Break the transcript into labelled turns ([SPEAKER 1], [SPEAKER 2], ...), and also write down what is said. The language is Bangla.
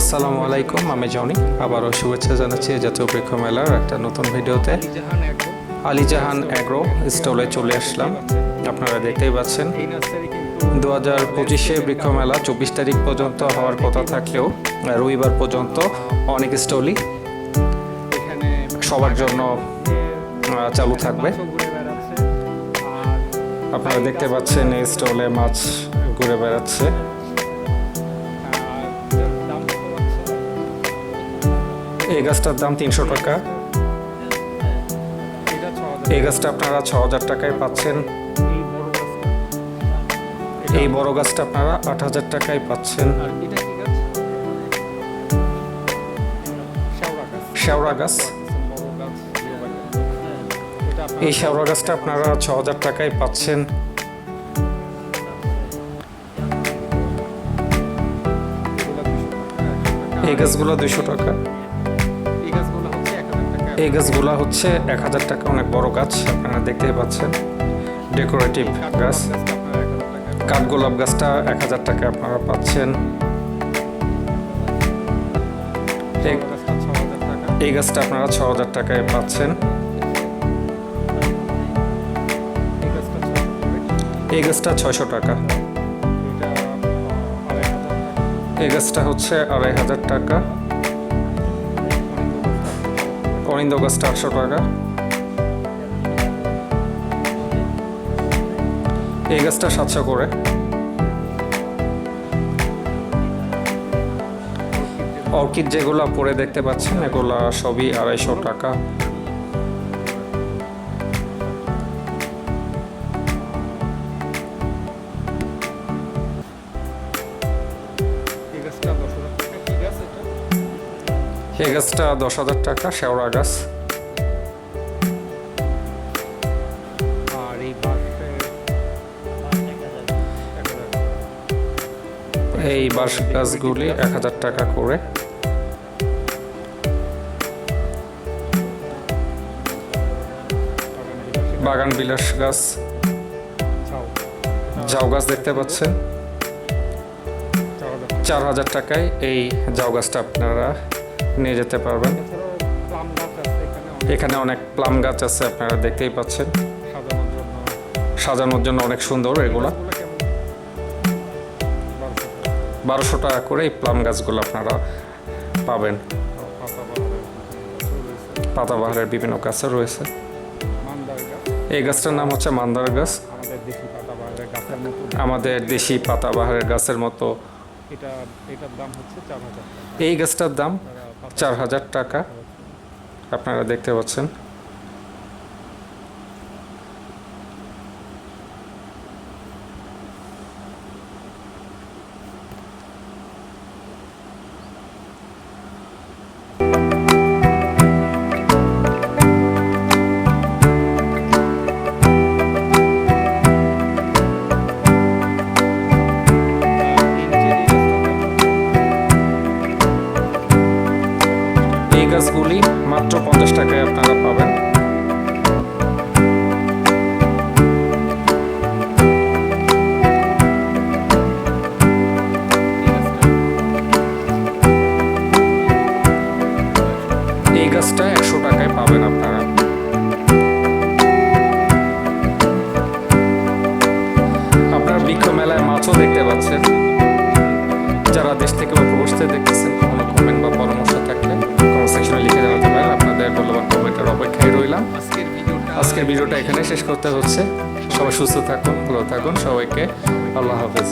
[SPEAKER 1] আসসালামু আলাইকুম, আমি জনি আবারও শুভেচ্ছা জানাচ্ছি জাতীয় বৃক্ষ মেলার একটা নতুন ভিডিওতে।
[SPEAKER 2] জাহান
[SPEAKER 1] আলিজাহান অ্যাগ্রো স্টলে চলে আসলাম। আপনারা দেখতেই পাচ্ছেন দু হাজার পঁচিশে বৃক্ষ মেলা, চব্বিশ তারিখ পর্যন্ত হওয়ার কথা থাকলেও রবিবার পর্যন্ত অনেক স্টলই সবার জন্য চালু থাকবে। আপনারা দেখতে পাচ্ছেন এই স্টলে মাছ ঘুরে বেড়াচ্ছে। এই গাছটার দাম তিনশো টাকা। এই গাছটা আপনারা ছ হাজার টাকায় পাচ্ছেন।
[SPEAKER 2] এই বড় গাছটা
[SPEAKER 1] এই আপনারা আট হাজার টাকায় পাচ্ছেন।
[SPEAKER 2] শেওড়া গাছ?
[SPEAKER 1] এই শেওড়া গাছটা আপনারা ছ হাজার টাকায় পাচ্ছেন।
[SPEAKER 2] 200 টাকা, 100 টাকা।
[SPEAKER 1] এই গাছগুলো
[SPEAKER 2] হচ্ছে এক হাজার টাকা,
[SPEAKER 1] অনেক বড় গাছ, আপনারা দেখতেই পাচ্ছেন। ডেকোরেটিভ গাছ। কাঠগোলাপ গাছটা এক হাজার টাকা আপনারা পাচ্ছেন। এই-
[SPEAKER 2] গাছটা
[SPEAKER 1] আপনারা ছ হাজার টাকায় পাচ্ছেন।
[SPEAKER 2] এই গাছটা
[SPEAKER 1] ছয়শো টাকা। এই গাছটা হচ্ছে আড়াই হাজার টাকা। অরিন্দ গাছটা আটশো টাকা। এই গাছটা সাতশো করে। অর্কিড যেগুলো পরে দেখতে পাচ্ছেন, এগুলো সবই আড়াইশো টাকা।
[SPEAKER 2] এই গাছটা দশ হাজার টাকা
[SPEAKER 1] শেওড়া গাছ।
[SPEAKER 2] আর এই বাঁশে
[SPEAKER 1] এই বাঁশ গাছগুলি এক হাজার টাকা করে। বাগান বিলাস গাছ। জাউ গাছ দেখতে পাচ্ছেন।
[SPEAKER 2] চার হাজার
[SPEAKER 1] চার হাজার টাকায় এই জাউ গাছটা আপনারা নিয়ে যেতে পারবেন।
[SPEAKER 2] এখানে অনেক
[SPEAKER 1] প্লাম গাছ আছে আপনারা দেখতেই পাচ্ছেন।
[SPEAKER 2] সাজানোর জন্য
[SPEAKER 1] অনেক সুন্দর এগুলা।
[SPEAKER 2] বারোশো টাকা
[SPEAKER 1] করে এই প্লাম গাছগুলো আপনারা পাবেন।
[SPEAKER 2] পাতা বাহারের
[SPEAKER 1] পাতাবাহারের বিভিন্ন গাছও রয়েছে। এই গাছটার নাম হচ্ছে মান্দার গাছ।
[SPEAKER 2] আমাদের দেশি পাতা বাহারের গাছের মতো
[SPEAKER 1] পাতাবাহারের গাছের মতো।
[SPEAKER 2] এটা এটার দাম হচ্ছে চার হাজার টাকা।
[SPEAKER 1] এই গাছটার দাম চার হাজার টাকা আপনারা দেখতে পাচ্ছেন। গাছগুলি মাত্র পঞ্চাশ টাকায় আপনারা পাবেন। এই গাছটা একশো টাকায় পাবেন আপনারা। আপনারা বৃক্ষ মেলায় মাছও দেখতে পাচ্ছেন। যারা দেশ থেকে বা দেখতেছেন আজকের ভিডিওটা এখানে শেষ করতে হচ্ছে। সবাই সুস্থ থাকুন ভালো থাকুন। সবাইকে আল্লাহ হাফেজ।